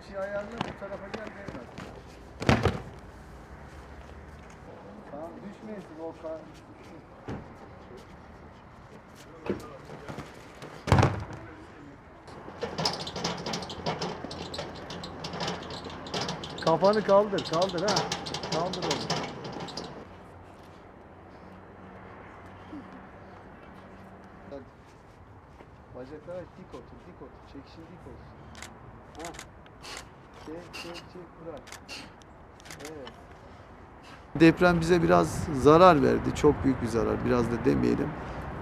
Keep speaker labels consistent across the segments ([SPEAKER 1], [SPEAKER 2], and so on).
[SPEAKER 1] Açıyı ayarla bu tarafa gel Devran. Tamam düşmeyesin Volkan. Kafanı kaldır, kaldır ha. Kaldır onu. Hadi. Bacaklara dik otur, dik otur. Çekişin dik olsun. Ha. Deprem bize biraz zarar verdi. Çok büyük bir zarar. Biraz da demeyelim.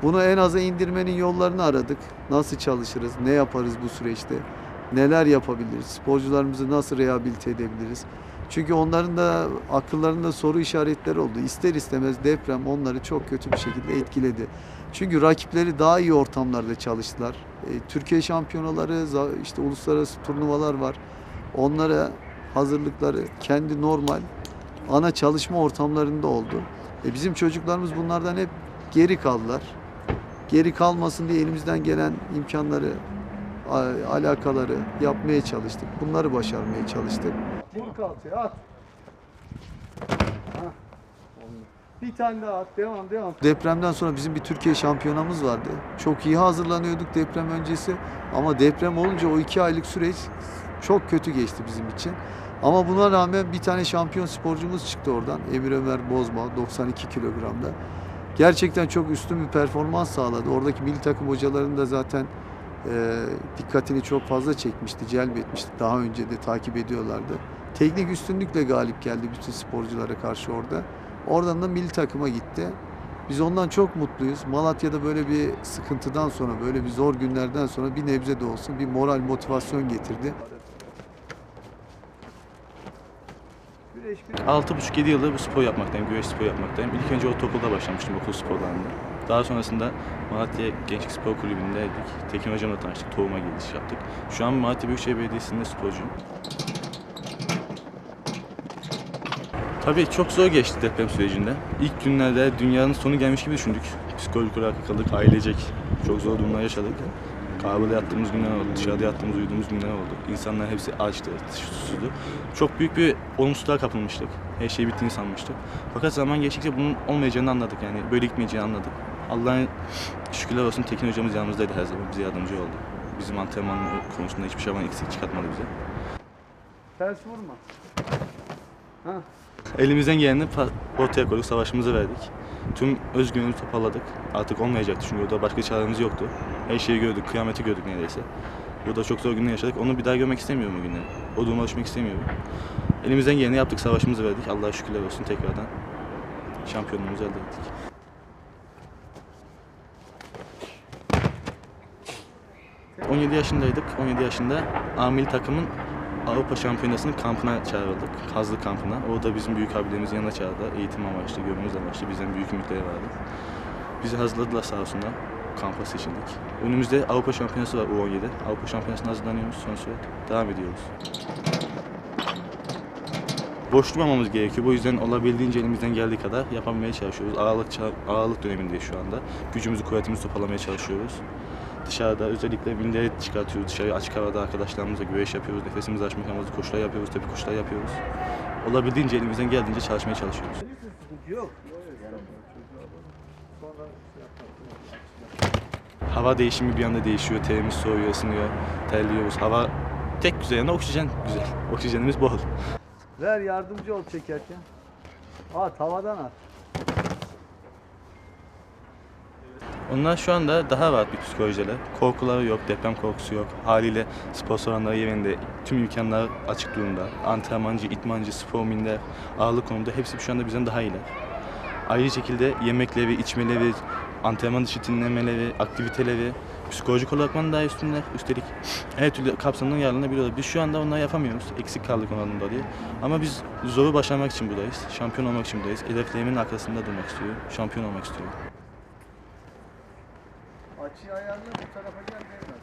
[SPEAKER 1] Bunu en aza indirmenin yollarını aradık. Nasıl çalışırız? Ne yaparız bu süreçte? Neler yapabiliriz? Sporcularımızı nasıl rehabilite edebiliriz? Çünkü onların da akıllarında soru işaretleri oldu. İster istemez deprem onları çok kötü bir şekilde etkiledi. Çünkü rakipleri daha iyi ortamlarda çalıştılar. E, Türkiye şampiyonaları, işte uluslararası turnuvalar var. Onlara hazırlıkları kendi normal ana çalışma ortamlarında oldu. E, bizim çocuklarımız bunlardan hep geri kaldılar. Geri kalmasın diye elimizden gelen imkanları, alakaları yapmaya çalıştık. Bunları başarmaya çalıştık. Vur kalçaya at. Bir tane daha at. Devam devam. Depremden sonra bizim bir Türkiye şampiyonamız vardı. Çok iyi hazırlanıyorduk deprem öncesi. Ama deprem olunca o iki aylık süreç çok kötü geçti bizim için. Ama buna rağmen bir tane şampiyon sporcumuz çıktı oradan. Emir Ömer Bozma 92 kilogramda. Gerçekten çok üstün bir performans sağladı. Oradaki milli takım hocalarının da zaten e, dikkatini çok fazla çekmişti, celbetmişti. Daha önce de takip ediyorlardı. Teknik üstünlükle galip geldi bütün sporculara karşı orada. Oradan da milli takıma gitti. Biz ondan çok mutluyuz. Malatya'da böyle bir sıkıntıdan sonra, böyle bir zor günlerden sonra bir nebze de olsun bir moral, motivasyon getirdi.
[SPEAKER 2] 6,5-7 yıldır bu spor yapmaktayım, güreş spor yapmaktayım. İlk önce ortaokulda başlamıştım okul sporlarında. Daha sonrasında Malatya Gençlik Spor Kulübü'ndeydik. Tekin Hocam'la tanıştık, tohuma giriş yaptık. Şu an Malatya Büyükşehir Belediyesi'nde sporcuyum. Tabii çok zor geçti deprem sürecinde. İlk günlerde dünyanın sonu gelmiş gibi düşündük. Psikolojik olarak yıkıldık, ailecek. Çok zor durumlar yaşadık. Kahvede yattığımız günler oldu, dışarıda yattığımız, uyuduğumuz günler oldu. İnsanlar hepsi açtı, susuzdu. Çok büyük bir olumsuzluğa kapılmıştık. Her şey bittiğini sanmıştık. Fakat zaman geçtikçe bunun olmayacağını anladık yani. Böyle gitmeyeceğini anladık. Allah'ın şükürler olsun Tekin hocamız yanımızdaydı her zaman. Bize yardımcı oldu. Bizim antrenman konusunda hiçbir zaman eksik çıkartmadı bize.
[SPEAKER 1] Ters vurma. Ha.
[SPEAKER 2] Elimizden geleni ortaya koyduk, savaşımızı verdik. Tüm özgüvenimizi toparladık. Artık olmayacaktı çünkü orada başka çaremiz yoktu. Her şeyi gördük, kıyameti gördük neredeyse. Burada çok zor günler yaşadık. Onu bir daha görmek istemiyorum o günleri. O duruma düşmek istemiyorum. Elimizden geleni yaptık, savaşımızı verdik. Allah'a şükürler olsun tekrardan şampiyonluğumuzu elde ettik. ...17 yaşındaydık. 17 yaşında amil takımın Avrupa Şampiyonası'nın kampına çağrıldık. Kazlı kampına. Orada bizim büyük abilerimizin yanına çağırdı. Eğitim amaçlı, görmemiz amaçlı. Bizden büyük ümitleri vardı. Bizi hazırladılar sağ olsunlar. Kampa seçildik. Önümüzde Avrupa Şampiyonası var U17. Avrupa Şampiyonası'na hazırlanıyoruz. Son süre devam ediyoruz. Boş durmamamız gerekiyor. Bu yüzden olabildiğince elimizden geldiği kadar yapabilmeye çalışıyoruz. Ağırlık, ağırlık dönemindeyiz şu anda. Gücümüzü, kuvvetimizi toparlamaya çalışıyoruz. Dışarıda özellikle binleri çıkartıyoruz. Dışarı açık havada arkadaşlarımızla güreş yapıyoruz. Nefesimizi açmak amacı koşular yapıyoruz. Tabii koşular yapıyoruz. Olabildiğince elimizden geldiğince çalışmaya çalışıyoruz. Hava değişimi bir anda değişiyor. Terimiz soğuyor, ısınıyor, terliyoruz. Hava tek güzel yanı oksijen güzel. Oksijenimiz bol.
[SPEAKER 1] Ver yardımcı ol çekerken. At havadan at.
[SPEAKER 2] Onlar şu anda daha rahat bir psikolojiyle. Korkuları yok, deprem korkusu yok. Haliyle spor salonları yerinde tüm imkanlar açık durumda. Antrenmancı, itmancı, spor minder, ağırlık konumunda hepsi şu anda bizden daha iyiler. Ayrı şekilde yemekleri, içmeleri, antrenman dışı dinlemeleri, aktiviteleri, psikolojik olarak daha üstünler. Üstelik her türlü kapsamdan yararlanabiliyorlar. Biz şu anda onları yapamıyoruz. Eksik kaldık onların dolayı. Ama biz zoru başarmak için buradayız. Şampiyon olmak için buradayız. Hedeflerimin arkasında durmak istiyorum. Şampiyon olmak istiyorum.
[SPEAKER 1] Açıyı ayarla bu tarafa gel.